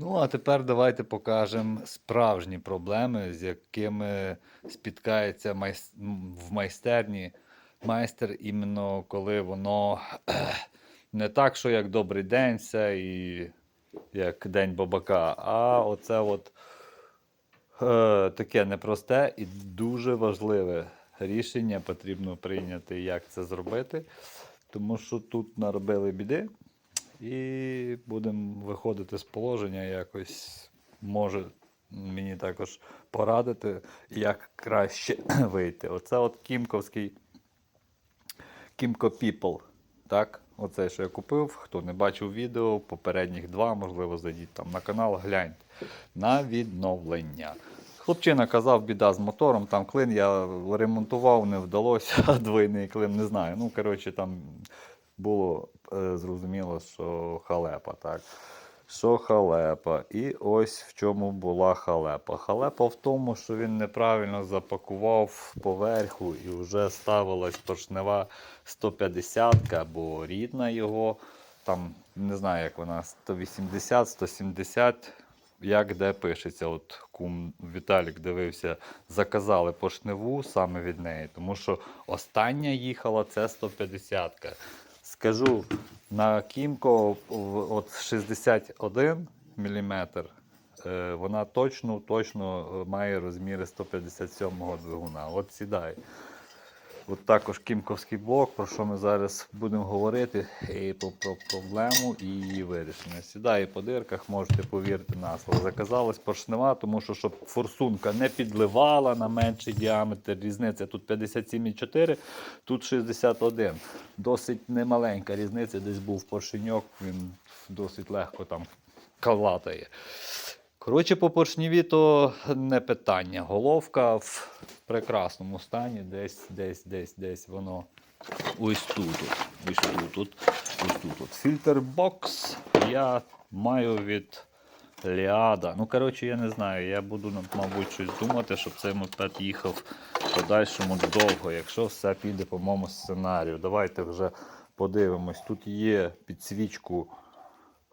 Ну, а тепер давайте покажемо справжні проблеми, з якими спіткається майс- в майстерні майстер, іменно коли воно не так, що як добрий день, все і як день бабака, а оце от е, таке непросте і дуже важливе рішення потрібно прийняти, як це зробити. Тому що тут наробили біди, і будемо виходити з положення якось. Може мені також порадити, як краще вийти. Оце от Кімковський Кімко People. Так, оце, що я купив. Хто не бачив відео, попередніх два, можливо, зайдіть там на канал, гляньте. На відновлення. Хлопчина казав, біда з мотором, там клин я ремонтував, не вдалося, двойний клин, не знаю. Ну, коротше, там було зрозуміло, що халепа, так. Що халепа. І ось в чому була халепа. Халепа в тому, що він неправильно запакував поверху і вже ставилась поршнева 150-ка, бо рідна його. Там не знаю, як вона 180, 170, як де пишеться. От кум Віталік дивився, заказали поршневу саме від неї, тому що остання їхала це 150. -ка. Скажу, на Кімко от 61 мм вона точно, точно е, має розміри 157-го двигуна. От сідай. От також кімковський блок, про що ми зараз будемо говорити, і про, про проблему і її вирішення. Сідає по дирках, можете повірити на слово. Заказалась поршнева, тому що щоб форсунка не підливала на менший діаметр. Різниця тут 57,4, тут 61. Досить немаленька різниця, десь був поршеньок, він досить легко там калатає. Коротше, по поршніві то не питання. Головка в прекрасному стані, десь, десь, десь, десь воно ось тут. Ось тут. Ось тут. от. Фільтр бокс я маю від Ліада. Ну, коротше, я не знаю. Я буду, мабуть, щось думати, щоб цей мопед їхав подальшому довго, якщо все піде по моєму сценарію. Давайте вже подивимось. Тут є підсвічку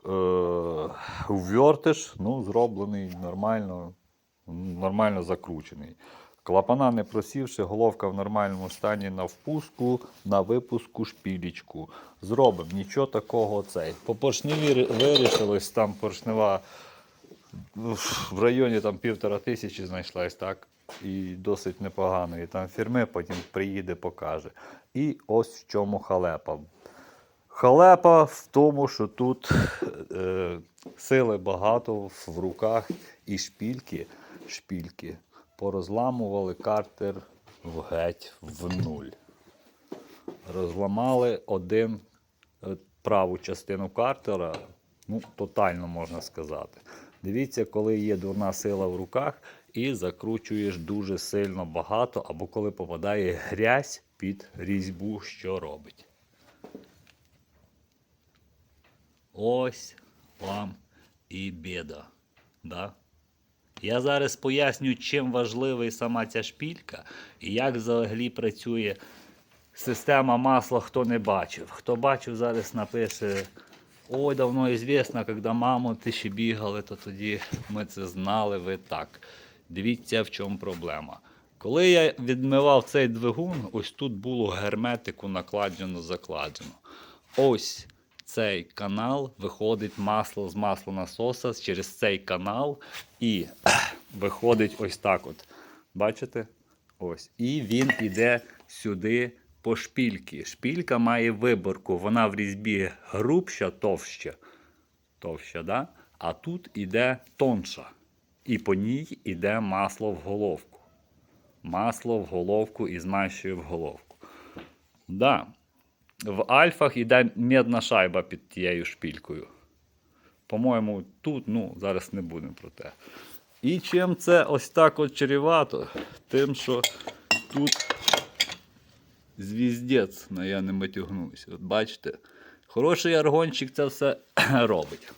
е, ввертиш, ну, зроблений нормально, нормально закручений. Клапана не просівши, головка в нормальному стані на впуску, на випуску шпілічку. Зробимо, нічого такого цей. По поршневі вирішилось, там поршнева в районі там півтора тисячі знайшлась, так? І досить непоганої там фірми, потім приїде, покаже. І ось в чому халепа. Халепа в тому, що тут е, сили багато в руках і шпільки, шпільки порозламували картер в геть в нуль. Розламали один е, праву частину картера, ну, тотально можна сказати. Дивіться, коли є дурна сила в руках і закручуєш дуже сильно багато, або коли попадає грязь під різьбу, що робить. Ось вам і біда. Да? Я зараз поясню, чим важливий сама ця шпілька і як взагалі працює система масла, хто не бачив. Хто бачив, зараз напише. Ой, давно известно, коли мамоти ще бігали, то тоді ми це знали, ви так. Дивіться, в чому проблема. Коли я відмивав цей двигун, ось тут було герметику накладено, закладено. Ось цей канал виходить масло з маслонасоса через цей канал і виходить ось так. от. Бачите? Ось. І він іде сюди по шпільки. Шпілька має виборку, вона в різьбі грубша, товща. Товща, да? А тут іде тонша. І по ній іде масло в головку. Масло в головку і змащує в головку. Да. В альфах іде медна шайба під тією шпількою. По-моєму, тут, ну, зараз не будемо про те. І чим це ось так от чарівато? Тим, що тут звіздець, ну я не матюгнусь. От бачите, хороший аргончик це все робить.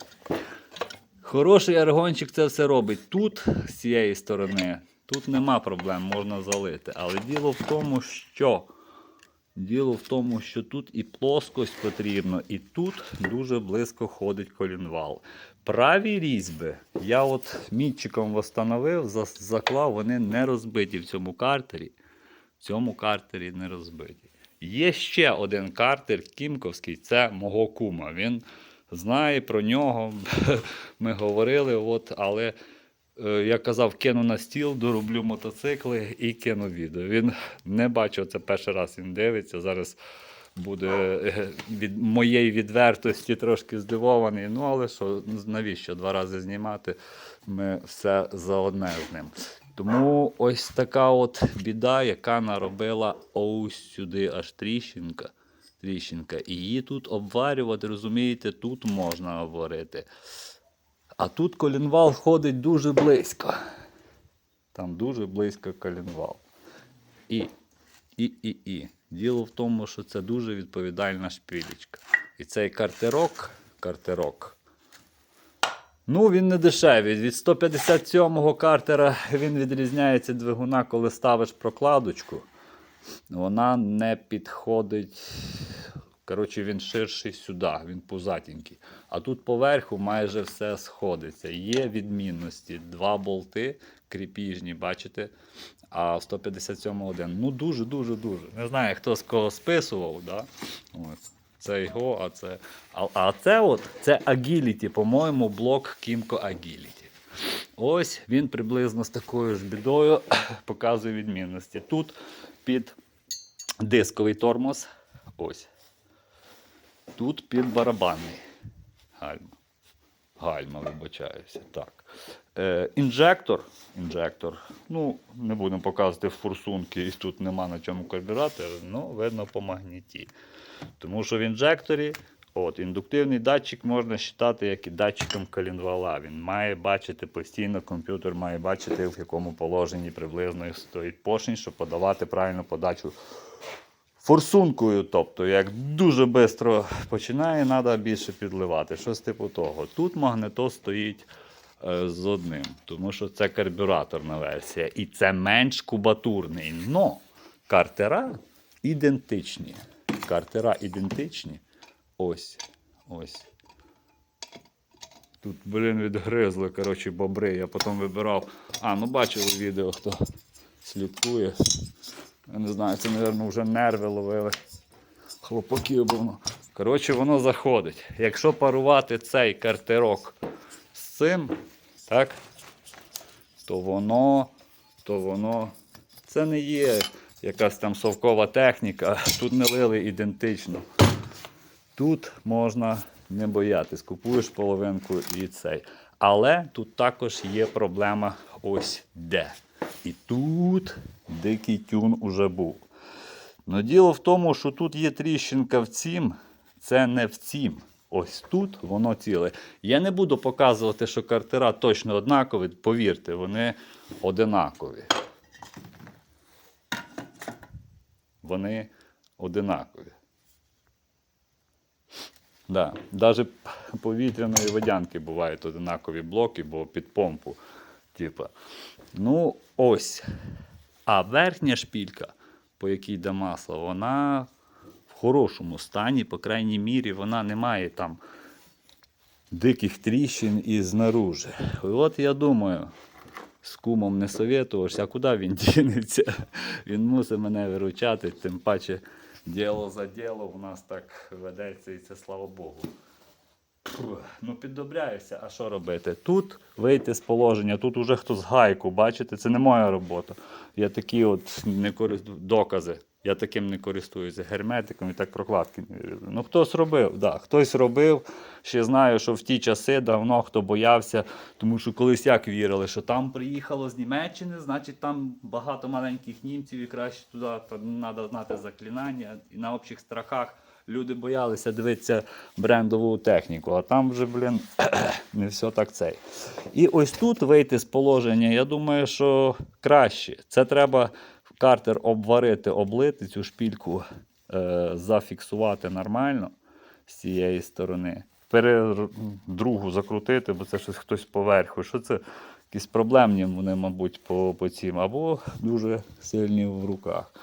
Хороший аргончик це все робить. Тут, з цієї сторони, тут нема проблем, можна залити. Але діло в тому, що Діло в тому, що тут і плоскость потрібно, і тут дуже близько ходить колінвал. Праві різьби я от мітчиком встановив, заклав, вони не розбиті в цьому картері. В цьому картері не розбиті. Є ще один картер Кімковський, це мого кума. Він знає про нього. Ми говорили, от, але е, я казав, кину на стіл, дороблю мотоцикли і кину відео. Він не бачив це перший раз, він дивиться. Зараз буде е, від моєї відвертості трошки здивований. Ну, але що, навіщо два рази знімати? Ми все заодне з ним. Тому ось така от біда, яка наробила ось сюди аж тріщинка. Тріщинка. І її тут обварювати, розумієте, тут можна обварити. А тут колінвал ходить дуже близько. Там дуже близько колінвал. І, і, і, і. Діло в тому, що це дуже відповідальна шпилечка. І цей картерок, картерок, ну він не дешевий. Від 157-го картера він відрізняється двигуна, коли ставиш прокладочку. Вона не підходить. Коротше, він ширший сюди, він пузатенький. А тут поверху майже все сходиться. Є відмінності. Два болти кріпіжні, бачите? А 157 один. Ну дуже-дуже дуже. Не знаю, хто з кого списував, да? Ось. Це його, а це. А, а це от це Agility, по-моєму, блок Kimco Agility. Ось він приблизно з такою ж бідою показує відмінності. Тут під дисковий тормоз. Ось. Тут під барабанний. Гальма. Гальма, вибачаюся. Так. Е, інжектор. Інжектор. Ну, не будемо показувати форсунки, і тут нема на чому карбюратор, ну, видно по магніті. Тому що в інжекторі от, індуктивний датчик можна вважати як і датчиком колінвала. Він має бачити постійно, комп'ютер має бачити, в якому положенні приблизно стоїть поршень, щоб подавати правильну подачу форсункою. Тобто, як дуже швидко починає, треба більше підливати. Щось типу того. Тут магнето стоїть е, з одним, тому що це карбюраторна версія. І це менш кубатурний. Но картера ідентичні. Картера ідентичні. Ось. Ось. Тут, блін, відгризли, коротше, бобри. Я потім вибирав. А, ну бачили відео, хто слідкує. Я не знаю, це, мабуть, вже нерви ловили. Хлопаків, воно. Коротше, воно заходить. Якщо парувати цей картерок з цим, так, то воно, то воно. Це не є якась там совкова техніка. Тут не лили ідентично. Тут можна не боятись, купуєш половинку і цей. Але тут також є проблема ось де. І тут дикий тюн уже був. Но діло в тому, що тут є тріщинка в цім, це не в цім. Ось тут воно ціле. Я не буду показувати, що картера точно однакові. Повірте, вони одинакові. Вони одинакові. Да. Навіть повітряної водянки бувають одинакові блоки, бо під помпу. Типа. Ну, ось. А верхня шпілька, по якій йде масло, вона в хорошому стані, по крайній мірі, вона не має там диких тріщин і знаружи. От я думаю, з кумом не совєтувався, а куди він дінеться? Він мусить мене виручати, тим паче діло за діло у нас так ведеться, і це слава Богу. Ну, піддобряюся, а що робити? Тут вийти з положення, тут уже хтось гайку, бачите, це не моя робота. Я такі от не користуюсь, докази. Я таким не користуюся герметиком і так прокладки не вирізую. Ну, хтось робив, да, хтось робив. Ще знаю, що в ті часи давно хто боявся, тому що колись як вірили, що там приїхало з Німеччини, значить там багато маленьких німців і краще туди треба знати заклинання. І на общих страхах люди боялися дивитися брендову техніку, а там вже, блін, не все так цей. І ось тут вийти з положення, я думаю, що краще. Це треба картер обварити, облити цю шпільку, е, зафіксувати нормально з цієї сторони. Пере другу закрутити, бо це щось хтось поверху. Що це? Якісь проблемні вони, мабуть, по, по цим, або дуже сильні в руках.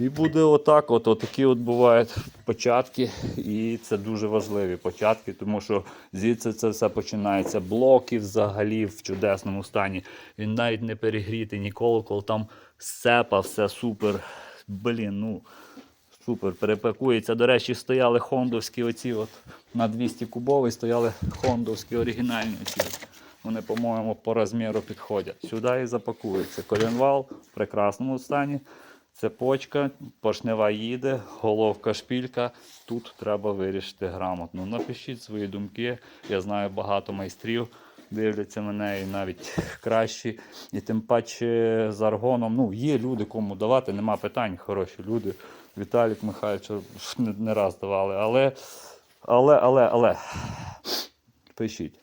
І буде отак, от, от такі от бувають початки, і це дуже важливі початки, тому що звідси це все починається. Блоки взагалі в чудесному стані. Він навіть не перегрітий ніколи, коли там сцепа, все супер. Блін, ну супер, перепакується. До речі, стояли хондовські оці от на 200 кубовий, стояли хондовські оригінальні оці. Вони, по-моєму, по розміру підходять. Сюди і запакується. Колінвал в прекрасному стані. Цепочка, поршнева їде, головка шпілька. Тут треба вирішити грамотно. Напишіть свої думки. Я знаю багато майстрів. Дивляться мене і навіть кращі. І тим паче з аргоном. Ну, є люди, кому давати, нема питань, хороші люди. Віталік Михайлович не, не раз давали. Але, але, але, але. Пишіть.